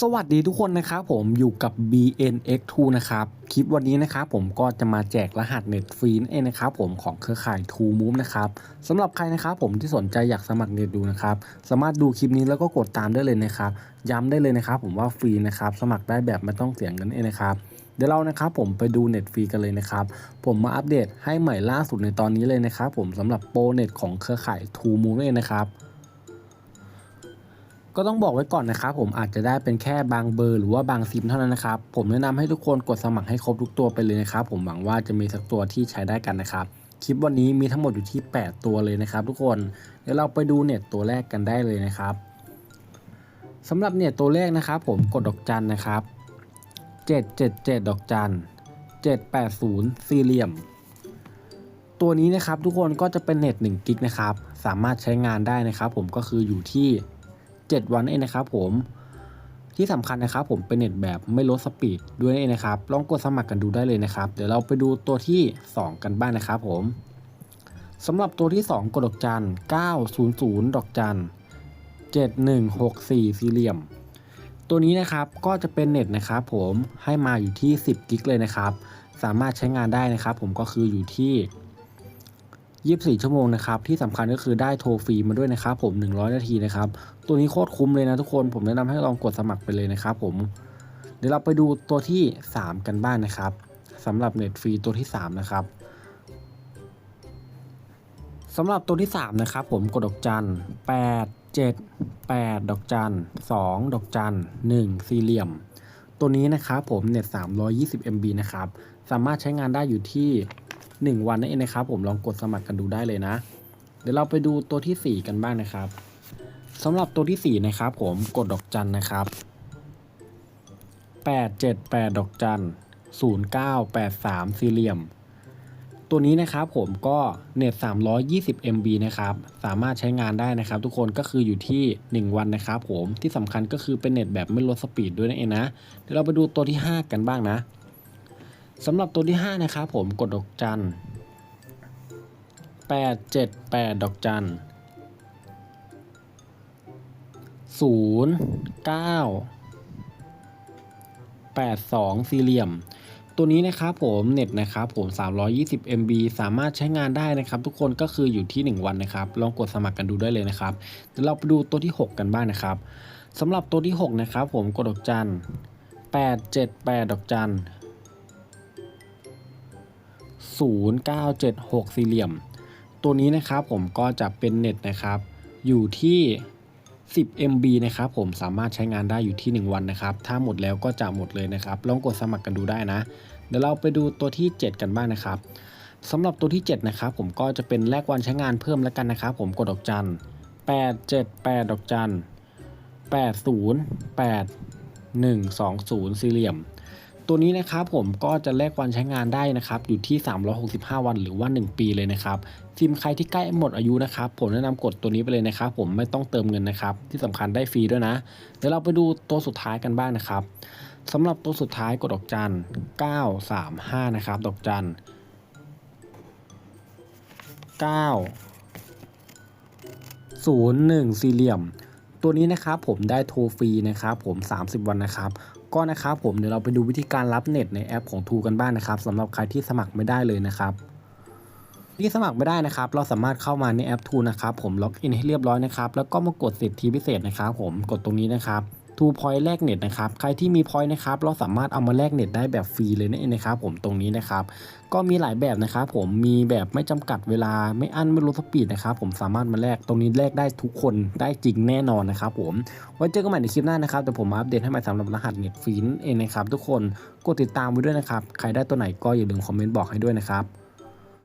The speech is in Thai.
สวัสดีทุกคนนะครับผมอยู่กับ BNX2 นะครับคลิปวันนี้นะครับผมก็จะมาแจกรหัสเน็ตฟรีนเองนะครับผมของเครือข่าย True Move นะครับสำหรับใครนะครับผมที่สนใจอยากสมัครเน็ตดูนะครับสามารถดูคลิปนี้แล้วก็กดตามได้เลยนะครับย้ำได้เลยนะครับผมว่าฟรีนะครับสมัครได้แบบไม่ต้องเสียเงินเองนะครับเดี๋ยวเรานะครับผมไปดูเน็ตฟรีกันเลยนะครับผมมาอัปเดตให้ใหม่ล่าสุดในตอนนี้เลยนะครับผมสำหรับโปรเน็ตของเครือข่าย True Move เองนะครับ ก็ต้องบอกไว้ก่อนนะครับผมอาจจะได้เป็นแค่บางเบอร์หรือว่าบางซิมเท่านั้นนะครับ ผมแนะนำให้ทุกคนกดสมัครให้ครบทุกตัวไปเลยนะครับ ผมหวังว่าจะมีสักตัวที่ใช้ได้กันนะครับ คลิปวันนี้มีทั้งหมดอยู่ที่ 8 ตัวเลยนะครับ ทุกคนเดี๋ยวเราไปดูเน็ตตัวแรกกันได้เลยนะครับสำหรับเน็ตตัวแรกนะครับ ผมกดดอกจันนะครับ 777 ดอกจัน780 สี่เหลี่ยม ตัวนี้นะครับทุกคนก็จะเป็นเน็ต1กิกนะครับสามารถใช้งานได้นะครับ ผมก็คืออยู่ที่ 7 วันเองนะครับผมที่สำคัญนะครับผมเป็นเน็ตแบบไม่ลดสปีดด้วยนะครับ ลองกดสมัครกันดูได้เลยนะครับ เดี๋ยวเราไปดูตัวที่ 2 กันบ้างนะครับผมสำหรับตัวที่ 2กดดอกจัน 900 ดอกจัน 7164 สี่เหลี่ยม ตัวนี้นะครับก็จะเป็นเน็ตนะครับผมให้มาอยู่ที่ 10 กิกเลยนะครับ สามารถใช้งานได้นะครับผมก็คืออยู่ที่ 24 ชั่วโมงนะครับ ที่สำคัญก็คือได้โทรฟรีมาด้วยนะครับผม 100 นาทีนะครับ ตัวนี้โคตรคุ้มเลยนะทุกคน ผมแนะนำให้ลองกดสมัครไปเลยนะครับผม เดี๋ยวเราไปดูตัวที่ 3 กันบ้างนนะครับสำหรับเน็ตฟรีตัวที่ 3 นะครับสำหรับตัวที่ 3 นะครับผมกดดอกจัน 8 7 8 ดอกจัน 2 ดอกจัน 1 สี่เหลี่ยม ตัวนี้นะครับผมเน็ต320 MB นะครับ สามารถใช้งานได้อยู่ที่ 1 วันนั่นเองนะครับ ผมลองกดสมัครกันดูได้เลยนะ เดี๋ยวเราไปดูตัวที่ 4 กันบ้างนะครับสำหรับตัวที่ 4 นะครับ ผมกดดอกจันนะครับ878 ดอกจัน0983 สี่เหลี่ยม ตัวนี้นะครับผมก็เน็ต 320 MB นะครับ สามารถใช้งานได้นะครับ ทุกคนก็คืออยู่ที่ 1 วันนะครับผมที่สำคัญก็คือเป็นเน็ตแบบไม่ลดสปีดด้วยนั่นเองนะ เดี๋ยวเราไปดูตัวที่ 5 กันบ้างนะ สำหรับตัวที่ 5 นะครับผมกดดอกจัน878 ดอกจัน0 9 82 สี่เหลี่ยม ตัวนี้นะครับผมเน็ตนะครับผม 320 MB สามารถใช้งานได้นะครับ ทุกคนก็คืออยู่ที่ 1 วันนะครับ ลองกดสมัครกันดูได้เลยนะครับเดี๋ยวเราไปดูตัวที่ 6 กันบ้างนะครับสำหรับตัวที่ 6 นะครับผมกดดอกจัน878 ดอกจัน 0976 สี่เหลี่ยม ตัวนี้นะครับผมก็จะเป็นเน็ตนะครับ อยู่ที่ 10 MB นะครับผมสามารถใช้งานได้อยู่ที่ 1 วันนะครับ ถ้าหมดแล้วก็จะหมดเลยนะครับ ลองกดสมัครกันดูได้นะ เดี๋ยวเราไปดูตัวที่ 7 กันบ้างนะครับสำหรับตัวที่ 7 นะครับผมก็จะเป็นแลกวันใช้งานเพิ่มแล้วกันนะครับ ผมกดดอกจัน878 ดอกจัน80 8 1 20 สี่เหลี่ยม ตัวนี้นะครับผมก็จะแลกวันใช้งานได้นะครับอยู่ที่ 365 วันหรือว่า 1 ปีเลยนะครับซิมใครที่ใกล้หมดอายุนะครับผมแนะนำกดตัวนี้ไปเลยนะครับผมไม่ต้องเติมเงินนะครับที่สำคัญได้ฟรีด้วยนะ เดี๋ยวเราไปดูตัวสุดท้ายกันบ้างนะครับสำหรับตัวสุดท้ายกดดอกจัน 935 นะครับ ดอกจัน 9 01 สี่เหลี่ยม ตัวนี้นะครับผมได้โทรฟรีนะครับผม 30 วันนะครับ ก็นะครับผมเดี๋ยวเราไปดูวิธีการรับเน็ตในแอปของทูกันบ้างนะครับสำหรับใครที่สมัครไม่ได้เลยนะครับที่สมัครไม่ได้นะครับ เราสามารถเข้ามาในแอปทูนะครับผมล็อกอินให้เรียบร้อยนะครับแล้วก็มากดสิทธิพิเศษนะครับ ผมกดตรงนี้นะครับ ทูพอยต์แลกเน็ตนะครับ ใครที่มีพอยต์นะครับ เราสามารถเอามาแลกเน็ตได้แบบฟรีเลยนั่นเองนะครับผมตรงนี้นะครับ ก็มีหลายแบบนะครับผม มีแบบไม่จำกัดเวลา ไม่อั้นไม่ลดสปีดนะครับผมสามารถมาแลก ตรงนี้แลกได้ทุกคนได้จริงแน่นอนนะครับผม ไว้เจอกันใหม่ในคลิปหน้านะครับ แต่ผมมาอัปเดตให้ใหม่สำหรับรหัสเน็ตฟรีนเองนะครับทุกคน กดติดตามไว้ด้วยนะครับ ใครได้ตัวไหนก็อย่าลืมคอมเมนต์บอกให้ด้วยนะครับ